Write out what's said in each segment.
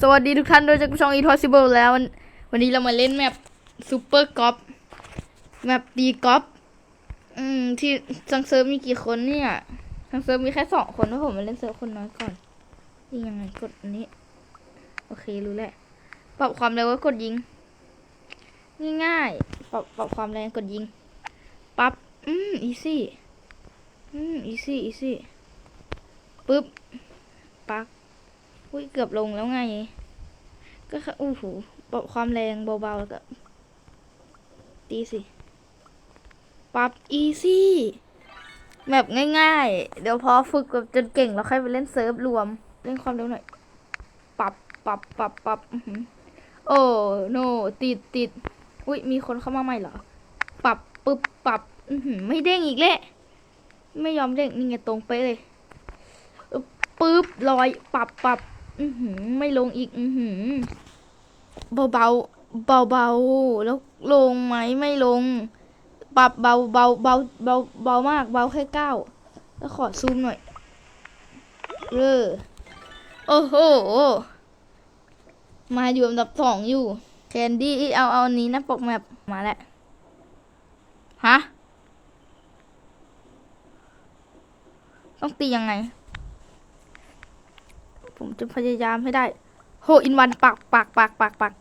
สวัสดีทุกท่านด้วยจากช่อง Impossible แล้ว วันนี้เรามาเล่นแมปซูเปอร์กอล์ฟแมปดีกอล์ฟอืมที่ซังเซิร์ฟมีกี่คนเนี่ยซังเซิร์ฟมีแค่สองคนเพราะผมมาเล่นเซิร์ฟคนน้อยก่อนยิงยังไงกดอันนี้ โอเครู้แหล้วปรับความเร็วก็กดยิง ง่ายๆปรับปรับความแรงกดยิงปรับอืมอีซี่อืมอีซี่อีซี่ปึ๊บปัก อุ้ยเกือบลงแล้วไง ก็ค่ะอู้หูความแรงเบาๆแล้วก็ ตีสิ ปรับอีซี่แบบง่ายๆ เดี๋ยวพอฝึกแบบจนเก่งแล้วค่อยไปเล่นเซิร์ฟรวม เล่นความเร็วหน่อย ปรับปรับปรับปรับโอ้โนติดติดอุ้ยมีคนเข้ามาใหม่เหรอ ปรับปึ๊บปรับอือหือไม่เด้งอีกแล้วไม่ยอมเด้งนี่ไงตรงไปเลยปึ๊บลอยปรับปรับ อือหือ ไม่ลงอีก อือหือ เบาเบาเบาเบาแล้วลงไหมไม่ลง ปรับเบาเบาเบาเบาเบามาก เบาแค่เก้าแล้วขอซูมหน่อยเออโอ้โห มาอยู่อันดับสองอยู่ แคนดี้เอาเอานนี้นะปกแมปมาแล้ว ฮะ ต้องตียังไง ผมจะพยายามให้ได้ โหอินวันปักปักปักปักปัก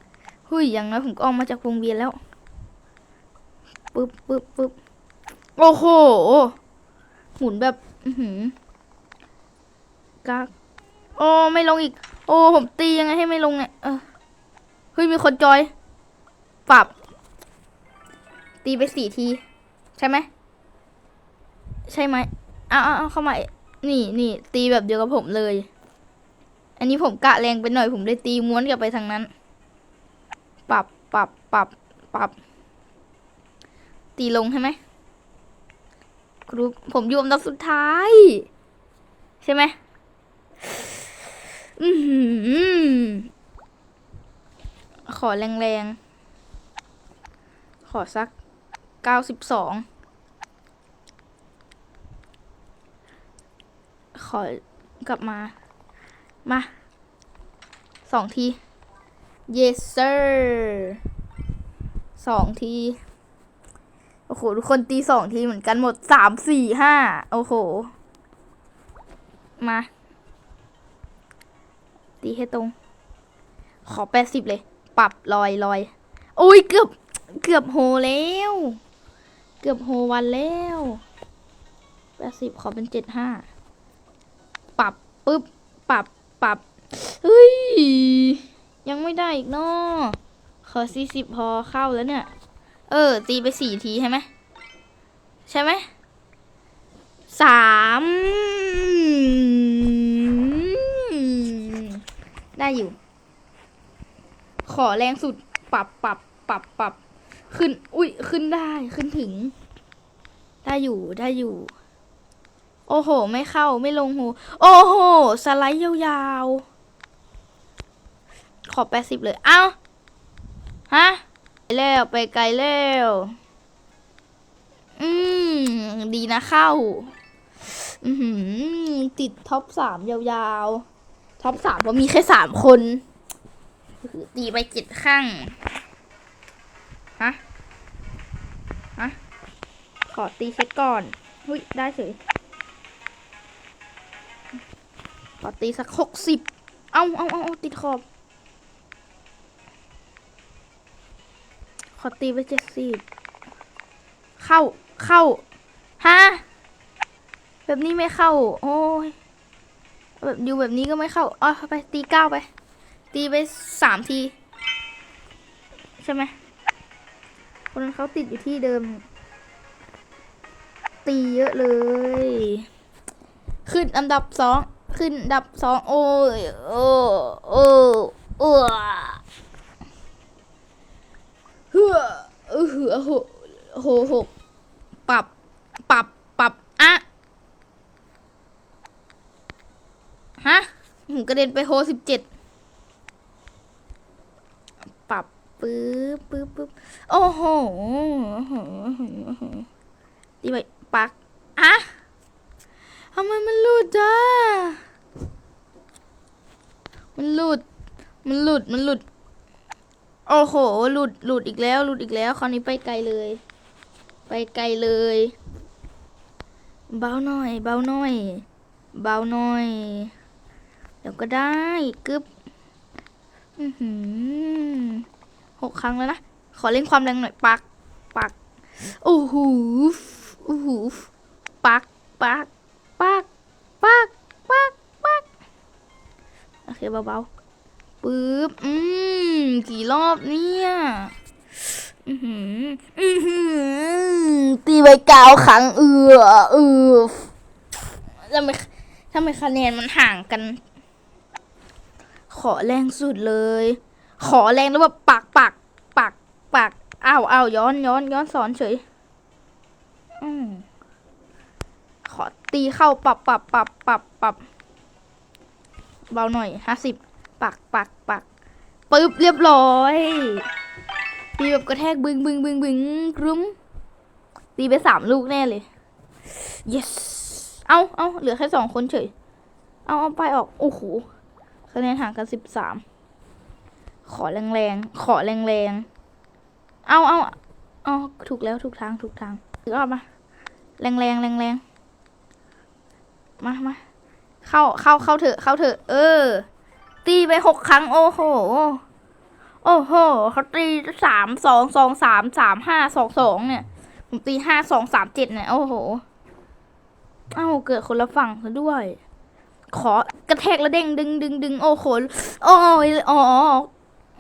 หุยอย่างน้อยผมก็ออกมาจากวงเวียนแล้วปึ๊บปึ๊บปึ๊บโอ้โหหมุนแบบ อือหือกักโอ้ไม่ลงอีก โอ้ผมตียังไงให้ไม่ลงเนี่ยเออเฮ้ยมีคนจอย ปรับ ตีไปสี่ที ใช่ไหมใช่ไหมเอาเอาเอาเข้ามา นี่นี่ตีแบบเดียวกับผมเลย อันนี้ผมกะแรงไปหน่อยผมเลยตีม้วนกลับไปทางนั้น ปรับปรับปรับปรับ ตีลงใช่ไหมกรุ๊ปผมอยู่อันดับสุดท้าย ใช่ไหมอือหือขอแรงๆ ขอสักเก้าสิบสอง ขอกลับมา มาสองที yes sir สองที โอ้โห ทุกคนตีสองทีเหมือนกันหมดสามสี่ห้าโอ้โห มา ตีให้ตรง ขอแปดสิบเลย ปรับลอยลอยโอ้ยเกือบ เกือบโฮแล้ว เกือบโฮวันแล้วแปดสิบขอเป็นเจ็ดห้าปรับปุ๊บ ปรับ ปรับเฮ้ย ยังไม่ได้อีกเนาะขอสี่สิบพอเข้าแล้วเนี่ย เออ ตีไปสี่ทีใช่ไหมใช่ไหมสามได้อยู่ ขอแรงสุดปรับปรับปรับปรับขึ้น อุ้ยขึ้นได้ขึ้นถึง ได้อยู่ได้อยู่ โอ้โห ไม่เข้าไม่ลงหู โอ้โห สไลด์ยาวๆ ขอแปดสิบเลย เอ้า ฮะ ไปแล้วไปไกลแล้ว อืม ดีนะเข้า อือหือติดท็อปสามยาวๆ ท็อปสามเพราะมีแค่สามคน ตีไปเจ็ดข้าง ฮะ ฮะ ขอตีเช็คก่อน หุ้ย ได้เฉย อตีสักหกสิบเอาเอาเอาเอาติดขอบ ขอตีไปเจ็ดสิบเข้าเข้าฮะแบบนี้ไม่เข้า โอ้ยแบบอยู่แบบนี้ก็ไม่เข้าอ๋อไปตีเก้าไป ตีไปสามที ใช่ไหมคนนั้นเขาติดอยู่ที่เดิม ตีเยอะเลย ขึ้นอันดับสอง ขึ้นดับสองโอ้ยโอ้โอ้โอ้เฮือเออเหือโหโหหกปรับปรับปรับอะฮะผมกระเด็นไปโฮสิบเจ็ดปรับปึ๊บปึ๊บปึ๊บโอ้โหดีไปปักอะ ทำไมมันหลุดอะ มันหลุด มันหลุด มันหลุด โอ้โห หลุด หลุดอีกแล้ว หลุดอีกแล้ว คราวนี้ไปไกลเลย ไปไกลเลย เบาหน่อย เบาหน่อย เบาหน่อย เดี๋ยวก็ได้กึบอือหือหกครั้งแล้วนะ ขอเล่นความแรงหน่อย ปัก ปัก โอ้โห โอ้โห ปัก ปัก ปักปักปักปักโอเคเบาๆปึ๊บอืมกี่รอบเนี่ยอือหืออือหือตีไปเก้าครั้งเอือเอือทำไมทำไมคะแนนมันห่างกัน ขอแรงสุดเลย ขอแรงแล้วแบบปักปักปักปักอ้าวอ้าวย้อนย้อนย้อนสอนเฉย อืม ขอตีเข้าปรับปรับปรับปรับปรับเบาหน่อยห้าสิบปักปักปักปึ๊บเรียบร้อยตีแบบกระแทกบึงบึงบึงบึงกรุ้มตีไปสามลูกแน่เลย yes เอาเอาเหลือแค่สองคนเฉย เอาเอาไปออก โอ้โหคะแนนห่างกันสิบสามขอแรงแรงขอแรงแรงเอาเอาเอาถูกแล้วถูกทางถูกทางถือออกมาแรงแรงแรงแรง มามาเข้าเข้าเข้าเถอะเข้าเถอะเออ ตีไปหกครั้งโอ้โห โอ้โหเขาตีสามสองสองสามสามห้าสองสองเนี่ย ผมตีห้าสองสามเจ็ดเนี่ยโอ้โห เอ้าเกิดคนละฝั่งซะด้วย ขอกระแทกแล้วเด้งดึงดึงดึงโอ้โหโอ้ยอ๋อ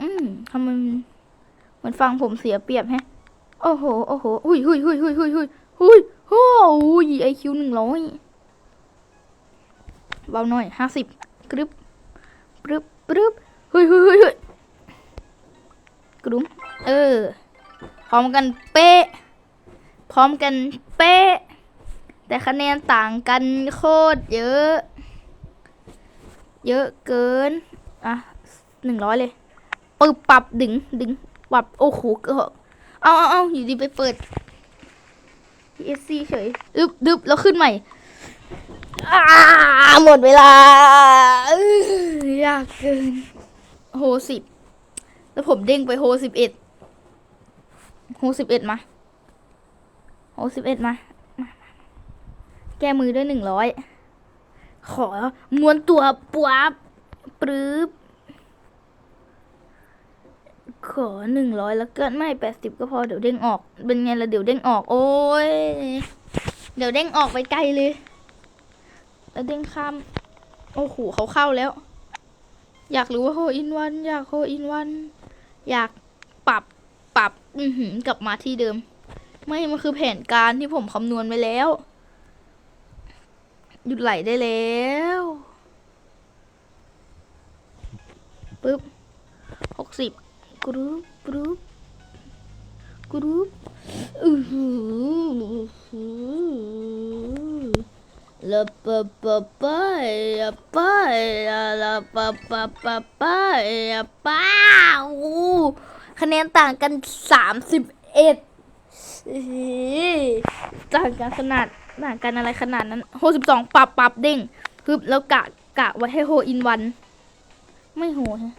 อืมทำไมมันมันฟังผมเสียเปรียบแฮะ โอ้โหโอ้โหหุยหุยหุยหุยหุยหุยหุยโอ้ยไอคิวหนึ่งร้อย เบาหน่อยห้าสิบกรึบปรึบปรึบหุยหุยหุยหุยกรุ้มเออ พร้อมกันเป๊ะ พร้อมกันเป๊ะ แต่คะแนนต่างกันโคตรเยอะ เยอะเกิน อะหนึ่งร้อยเลยปึบปรับดึงดึงปรับโอ้โหเกอะเอาเอาเอาอยู่ดีไปเปิด PSC เฉยอึบดึบแล้วขึ้นใหม่ หมดเวลาอยากเกิน โฮสิบ แล้วผมเด้งไปโฮสิบเอ็ดโฮสิบเอ็ดมา โฮสิบเอ็ดมา แก้มือด้วยหนึ่งร้อย ขอม้วนตัวปวบปรื๊บขอหนึ่งร้อยแล้วเก็ไม่แปดสิบก็พอเดี๋ยวเด้งออก เป็นไงล่ะเดี๋ยวเด้งออก โอ้ย เดี๋ยวเด้งออกไปไกลเลย แล้วเด้งข้าม โอ้โหเขาเข้าแล้ว อยากรู้ว่าโฮอินวัน อยากโฮอินวัน อยากปรับปรับ อือหือกลับมาที่เดิม ไม่มันคือแผนการที่ผมคำนวณไว้แล้ว หยุดไหลได้แล้วปึ๊บหกสิบกรุ๊ปกรุ๊ปกรุ๊ปอือหือ ละปะปะปะอะปะอะละปะปะปะปะอะป้าอู้คะแนนต่างกันสามสิบเอ็ดต่างกันขนาดต่างกันอะไรขนาดนั้นโฮสิบสองปรับปรับเด้งพึบแล้วกะกะไว้ให้โฮอินวัน ไม่โหฮะ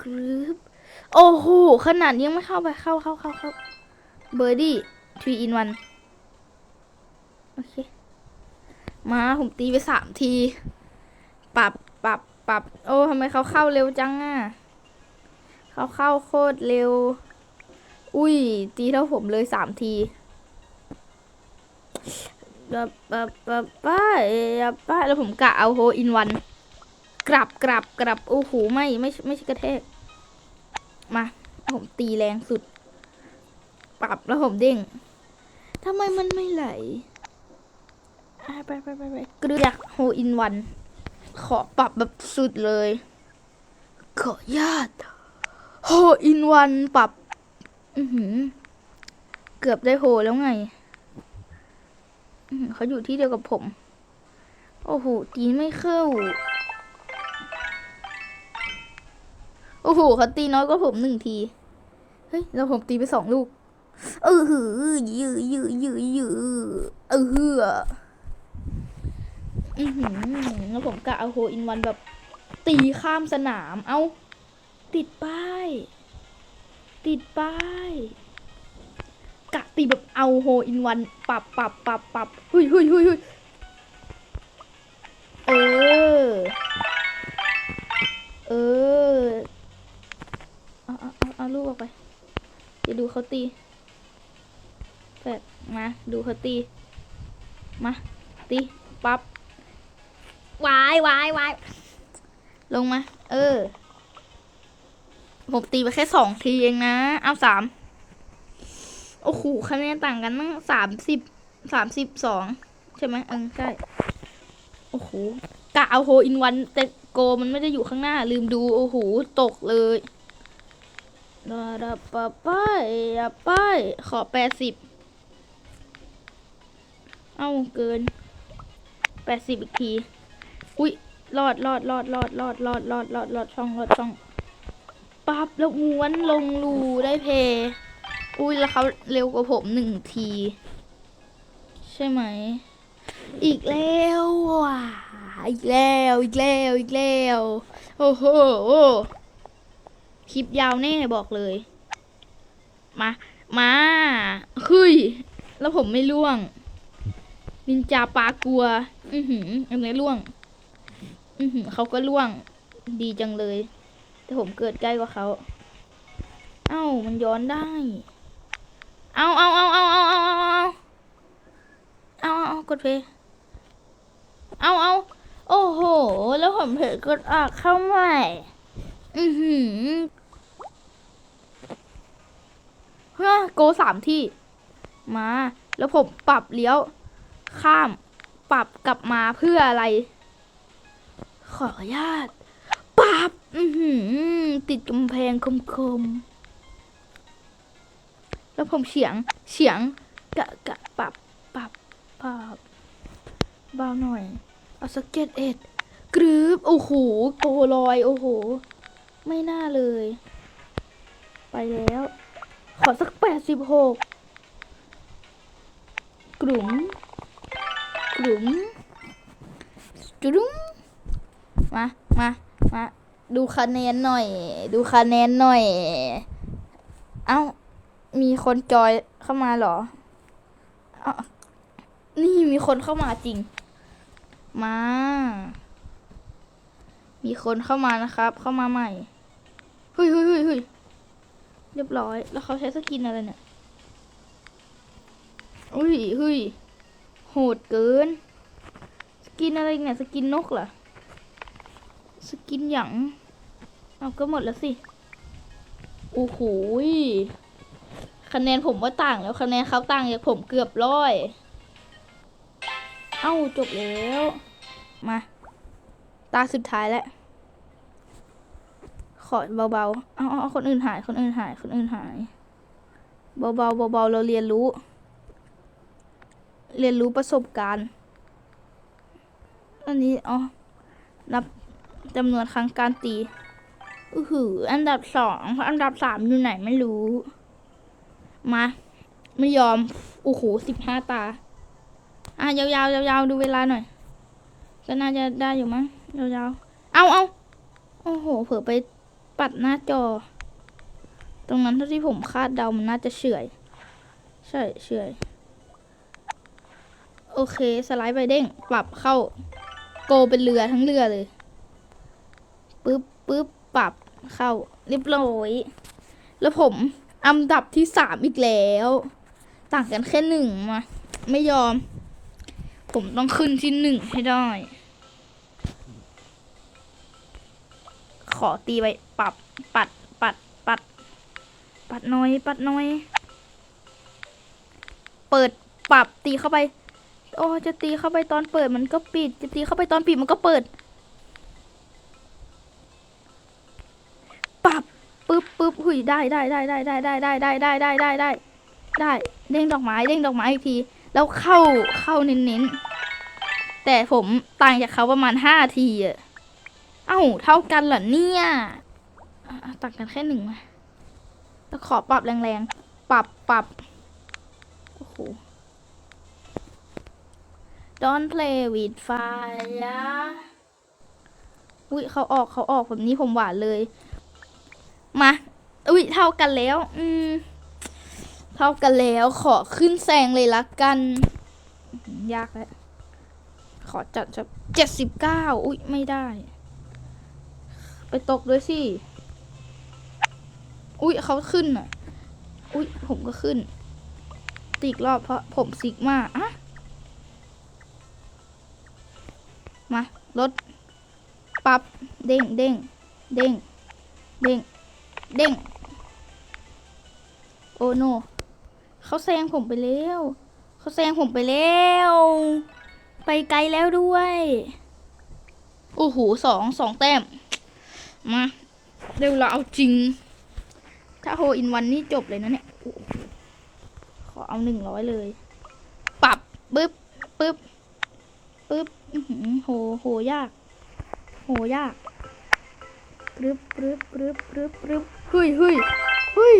กรึบโอ้โหขนาดยังไม่เข้าไปเข้าเข้าเข้าเข้าเบอร์ดี้ทรีอินวัน โอเค มาผมตีไปสามที ปรับปรับปรับ โอ้ทำไมเขาเข้าเร็วจังอะ เขาเข้าโคตรเร็ว อุ้ย ตีเท่าผมเลยสามทีปะปะปะป้าเอะป้าแล้วผมกะเอาโฮอินวัน กลับกลับกลับ โอ้โห ไม่ ไม่ ไม่ใช่กระแทก มา ผมตีแรงสุด ปรับแล้วผมเด้งทำไมมันไม่ไหล ไปไปไปไปกลือกโฮอินวัน ขอปรับแบบสุดเลย ขอญาตโฮอินวันปรับ อือหือเกือบได้โฮแล้วไงเขาอยู่ที่เดียวกับผม โอ้โห ตีไม่เข้า โอ้โหเขาตีน้อยกว่าผมหนึ่งที เฮ้ย แล้วผมตีไปสองลูก เออหือยือยือยือยือเออหือ อือหือแล้วผมกะเอาโฮอินวันแบบ ตีข้ามสนาม เอาติดป้าย ติดป้ายกะตีแบบเอาโฮอินวันปรับปรับปรับปรับหุยหุยหุยหุยเออ เออ เอาเอาเอาเอาลูกออกไปจะดูเขาตีแปดมา ดูเขาตี มา ตี ปับ๊บ วายวายวายลงมา เออ ผมตีไปแค่สองทีเองนะ เอาสาม โอ้โห คะแนนต่างกันตั้งสามสิบ สามสิบสองใช่ไหมเออใช่ โอ้โหกะเอาโฮอินวันแต่โกมันไม่ได้อยู่ข้างหน้า ลืมดู โอ้โห ตกเลยดาดาปะป้ายดาป้ายขอแปดสิบ เอ้า เกินแปดสิบอีกที อุ้ยรอดรอดรอดรอดรอดรอดรอดรอดรอดช่องรอดช่องปั๊บแล้วม้วนลงรูได้เพย์อุ้ยแล้วเขาเร็วกว่าผมหนึ่งที ใช่ไหม อีกแล้วว่ะอีกแล้วอีกแล้วอีกแล้ว โอ้โหคลิปยาวแน่บอกเลย มา มาเฮ้ย แล้วผมไม่ล่วงนินจาปลากลัว อือหืออันนี้ล่วง อือหือเขาก็ล่วงดีจังเลย แต่ผมเกิดใกล้กว่าเขา เอ้ามันย้อนได้ เอาเอาเอาเอาเอาเอาเอาเอาเอาเอากดเพย์เอาเอาโอ้โห แล้วผมเผลอกดออกเข้าใหม่ อือหือเฮ้โกสามที่ มา แล้วผมปรับเลี้ยว ข้าม ปรับกลับมาเพื่ออะไร ขออนุญาตปรับติดกำแพงคมๆ แล้วผมเฉียงเฉียงกะกะปรับปรับปรับเบาหน่อย เอาสักเจ็ดเอ็ดกรึบโอ้โหโกลอย โอ้โห ไม่น่าเลย ไปแล้ว ขอสักแปดสิบหกกลุ่มกลุ่มจุดุ้ม มามามาดูคะแนนหน่อย ดูคะแนนหน่อย เอ้า มีคนจอยเข้ามาเหรอเอานี่มีคนเข้ามาจริง มา มีคนเข้ามานะครับ เข้ามาใหม่เฮ้ยเฮ้ยเฮ้ยเฮ้ยเรียบร้อย แล้วเขาใช้สกินอะไรเนี่ยอุ้ยเฮ้ยโหดเกิน สกินอะไรเนี่ย สกินนกเหรอ สกินหยังเอาก็หมดแล้วสิ โอ้โหยคะแนนผมว่าต่างแล้วคะแนนเขาต่างจากผมเกือบร้อย เอ้าจบแล้ว มา ตาสุดท้ายแล้ว ขอเบาๆเอาเอาเอาคนอื่นหาย คนอื่นหาย คนอื่นหาย เบาๆเบาๆเราเรียนรู้ เรียนรู้ประสบการณ์ อันนี้ อ๋อ นับ จำนวนครั้งการตีอือหือ อันดับสองเพราะอันดับสามอยู่ไหนไม่รู้ มา ไม่ยอมโอ้โหสิบห้าตา อะ ยาวๆยาวๆดูเวลาหน่อย ก็น่าจะได้อยู่มั้งยาวๆเอาเอาโอ้โห เผลอไปปัดหน้าจอ ตรงนั้นเท่าที่ผมคาดเดามันน่าจะเฉื่อยใช่เฉื่อยโอเค สไลด์ไปเด้ง ปรับเข้า โกเป็นเรือทั้งเรือเลย ปึ๊บปึ๊บปรับเข้าเรียบร้อย แล้วผมอันดับที่สามอีกแล้ว ต่างกันแค่หนึ่งมา ไม่ยอม ผมต้องขึ้นที่หนึ่งให้ได้ ขอตีไปปรับปัดปัดปัด ปัดน้อย ปัดน้อย เปิดปรับตีเข้าไป โอ้จะตีเข้าไปตอนเปิดมันก็ปิด จะตีเข้าไปตอนปิดมันก็เปิด บปึ๊บหุยได้ได้ได้ได้ได้ได้ได้ได้ได้ได้ได้ได้ได้เด้งดอกไม้เด้งดอกไม้อีกที แล้วเข้าเข้าเน้นๆ แต่ผมต่างจากเขาประมาณห้าทีอะเอ้าเท่ากันเหรอเนี่ยต่างกันแค่หนึ่งมาแล้วขอปรับแรงๆ ปรับปรับโอ้โห Don't play with fire อุ้ยเขาออกเขาออกแบบนี้ผมหวานเลย มา อุ้ยเท่ากันแล้ว อืม เท่ากันแล้วขอขึ้นแซงเลยละกันอื้อหือยากแล้ว ขอจัดจะเจ็ดสิบเก้าอุ้ยไม่ได้ ไปตกด้วยสิ อุ้ยเขาขึ้นอะ อุ้ยผมก็ขึ้น ตีอีกรอบเพราะผมซิกมาอะมารถปับ๊บเด้งเด้งเด้งเด้งเด้งโอ้โนเขาแซงผมไปแล้วเขาแซงผมไปแล้ว ไปไกลแล้วด้วย โอ้โหสองสองแต้ม มาเดี๋ยวเราเอาจริง ถ้าโฮอินวันนี่จบเลยนะเนี่ยอขอเอาหนึ่งร้อยเลย ปรับปึ๊บปึ๊บปึ๊บโหโหยาก โหยากปรึบปรึบปรึบปรึบปรึบเฮ้ยเฮ้ยเฮ้ย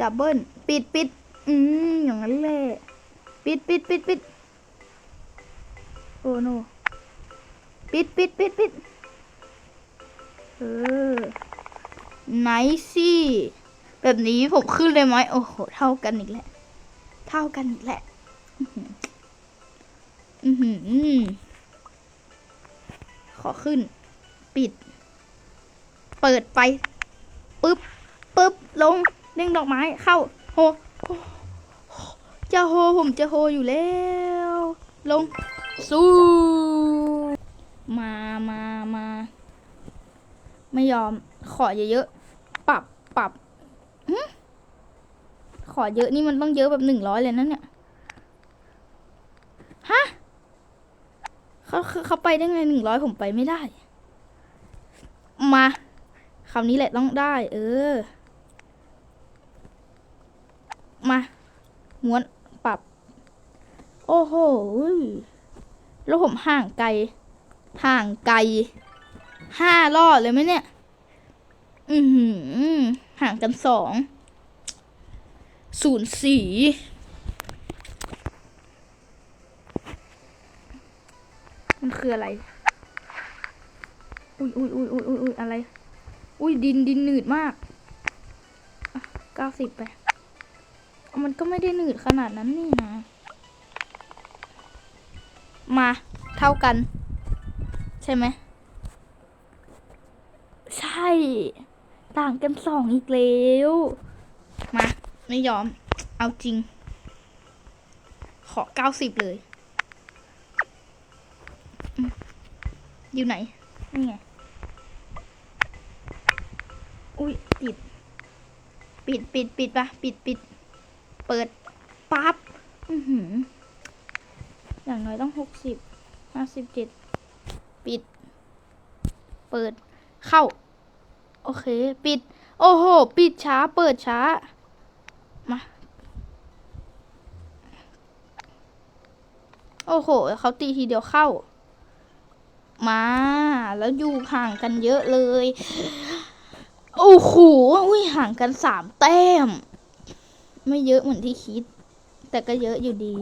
ดับเบิลปิดปิดอืมอย่างนั้นแหละ ปิดปิดปิดปิดโอ้โนปิดปิดปิดปิดเออไนซี่แบบนี้ผมขึ้นเลยไหมโอ้โห เท่ากันอีกแล้วเท่ากันอีกแหละอื้อหืออือหือขอขึ้น ปิด เปิดไปปึ๊บปึ๊บลง เด้งดอกไม้เข้าโฮจะโฮผมจะโฮอยู่แล้ว ลง สู้ มามามาไม่ยอมขอเยอะๆปรับปรับหึขอเยอะนี่มันต้องเยอะแบบหนึ่งร้อยเลยนะเนี่ยฮะเขาเขาไปได้ไงหนึ่งร้อยผมไปไม่ได้ มาคำนี้แหละต้องได้ เออ มาม้วนปรับ โอ้โหแล้วผมห่างไกล ห่างไกลห้ารอดเลยไหมเนี่ย อือหือห่างกันสองศูนย์สี่มันคืออะไร อุ้ยอุ้ยอุ้ยอุ้ยอุ้ยอะไร อุ้ยดินดินหนืดมากเก้าสิบไป มันก็ไม่ได้หนืดขนาดนั้นนี่นะ มาเท่ากัน ใช่ไหม ใช่ ต่างกันสองอีกแล้ว มา ไม่ยอม เอาจริง ขอเก้าสิบเลย อยู่ไหน นี่ไง อุ้ยติด ปิดปิดปิดปะปิดปิด เปิดปั๊บอย่างน้อยต้องหกสิบห้าสิบเจ็ดปิด เปิดเข้า โอเค ปิด โอ้โห ปิดช้า เปิดช้า มา โอ้โห เขาตีทีเดียวเข้า มา แล้วอยู่ห่างกันเยอะเลย โอ้โหอุ้ยห่างกันสามแต้ม ไม่เยอะเหมือนที่คิด แต่ก็เยอะอยู่ดี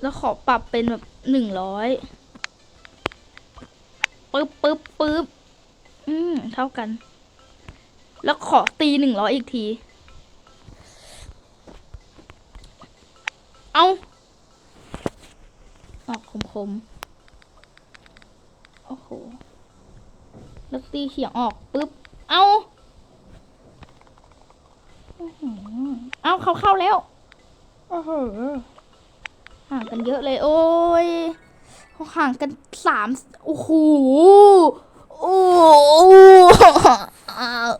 แล้วขอปรับเป็นแบบหนึ่งร้อยปึ๊บปึ๊บปึ๊บอืม เท่ากัน แล้วขอตีหนึ่งร้อยอีกที เอาออกคมคมโอ้โห แล้วตีเฉียงออกปึ๊บ เอาอื้อหือ เอาเขาเข้าแล้วโอ้โหห่างกันเยอะเลย โอ้ยเขาห่างกันสามโอ้โหโอ้โหอ้าว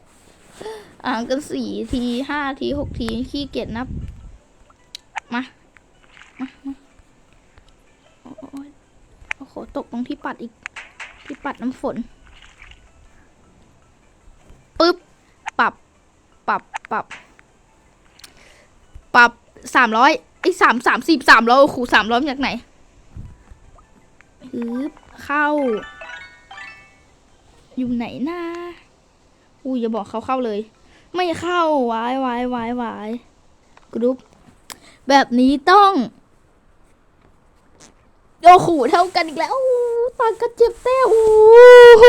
ห่างกันสี่ทีห้าทีหกทีขี้เกียจนับ มา มามาโอ้ยโอ้โหตกตรงที่ปัดอีก ที่ปัดน้ำฝนปึ๊บ ปรับ ปรับ ปรับ ปรับสามร้อยไอ้สามสามสิบสามร้อยโอ้โหสามร้อยมาจากไหนฮึบเข้า อยู่ไหนนะอุ้ยอย่าบอกเขาเข้าเลย ไม่เข้าวายวายวายวายกรุ๊ปแบบนี้ต้องโอ้โหเท่ากันอีกแล้วต่างกันเจ็ดแต้มโอ้โห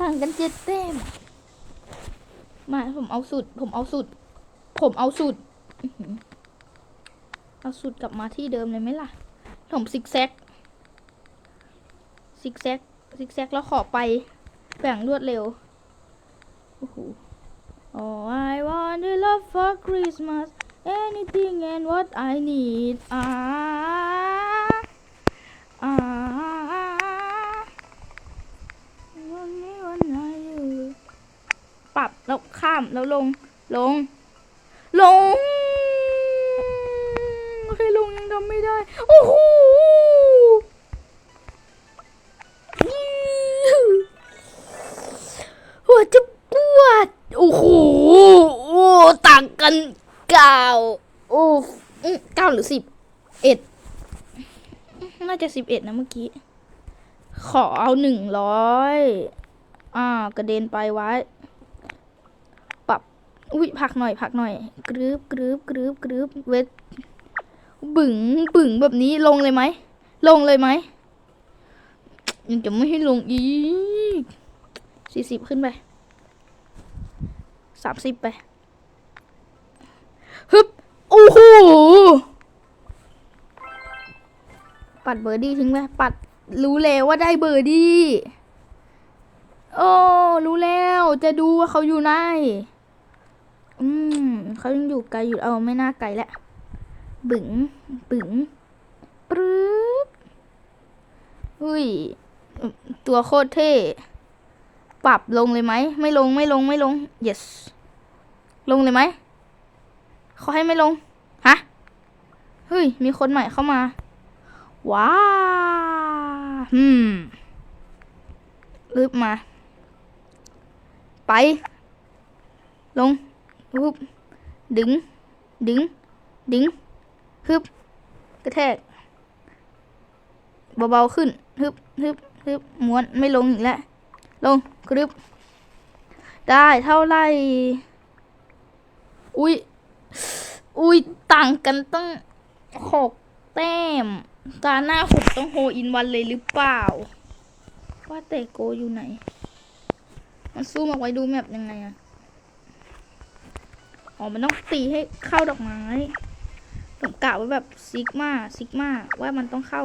ต่างกันเจ็ดแต้มมาผมเอาสุด ผมเอาสุด ผมเอาสุด เอาสุดกลับมาที่เดิมเลยไหมล่ะ ผมซิกแซก ซิกแซก ซิกแซกแล้วขอไปแบ่งรวดเร็ว โอ้โห Oh, I want your love for Christmas. Anything and what I need. Ah, ah. One me one I you. ปรับแล้วข้ามแล้วลง ลง ลง ทำไม่ได้ โอ้โหหัวจะปวด โอ้โหโอ้ต่างกันเก้าโอ้เก้าหรือสิบเอ็ดน่าจะสิบเอ็ดนะเมื่อกี้ ขอเอาหนึ่งร้อยอ่ากระเด็นไปไว้ปรับ อุ้ยผักหน่อยผักหน่อย กรึบกรึบกรึบกรึบเวท บึ๋งบึ๋งแบบนี้ลงเลยไหม ลงเลยไหมยังจะไม่ให้ลงอีกสี่สิบขึ้นไปสามสิบไปฮึบโอ้โหปัดเบอร์ดี้ทิ้งไปปัดรู้แล้วว่าได้เบอร์ดี้โอ้รู้แล้วจะดูว่าเขาอยู่ไหนอืมเขายังอยู่ไกลอยู่เอาไม่น่าไกลแหละ บึ๋งบึ๋งปรึ๊บอุ้ย ตัวโคตรเท่ ปรับลงเลยไหม ไม่ลงไม่ลงไม่ลง yes ลงเลยไหมเขาให้ไม่ลง ฮะ เฮ้ย มีคนใหม่เข้ามา ว้าอืมอึบมา ไป ลงฮึบดึง ดึง ดึง ฮึบกระแทกเบาๆขึ้นฮึบฮึบฮึบม้วนไม่ลงอีกแล้วลงกรึบได้เท่าไรอุ้ยอุ้ยต่างกันตั้งหกแต้ม ตาหน้าผมต้องโฮอินวันเลยหรือเปล่า ว่าแต่โกอยู่ไหน มันสู้มาไว้ดูแมปยังไงอะอ๋อ มันต้องตีให้เข้าดอกไม้ ผมกะไว้แบบซิกมาซิกมาว่ามันต้องเข้า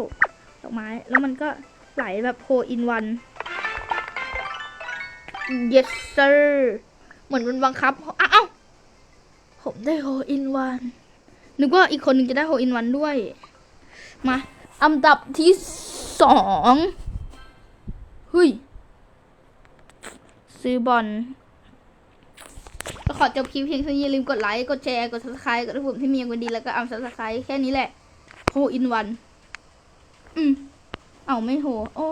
ดอกไม้ แล้วมันก็ไหลแบบโฮอินวัน yes sir เหมือนมันบังคับอ้าวผมได้โฮอินวันนึกว่าอีกคนหนึ่งจะได้โฮอินวันด้วย มาอันดับที่สองเฮ้ย ซื้อบอล อจบคลิปเพียงเท่านี้อย่าลืมกดไลค์ กดแชร์ กด subscribe กดให้ผมที่มีอย่างวันดีแล้วก็อัม subscribe แค่นี้แหละโฮอินวัน อืม เอาไม่โฮ โอ้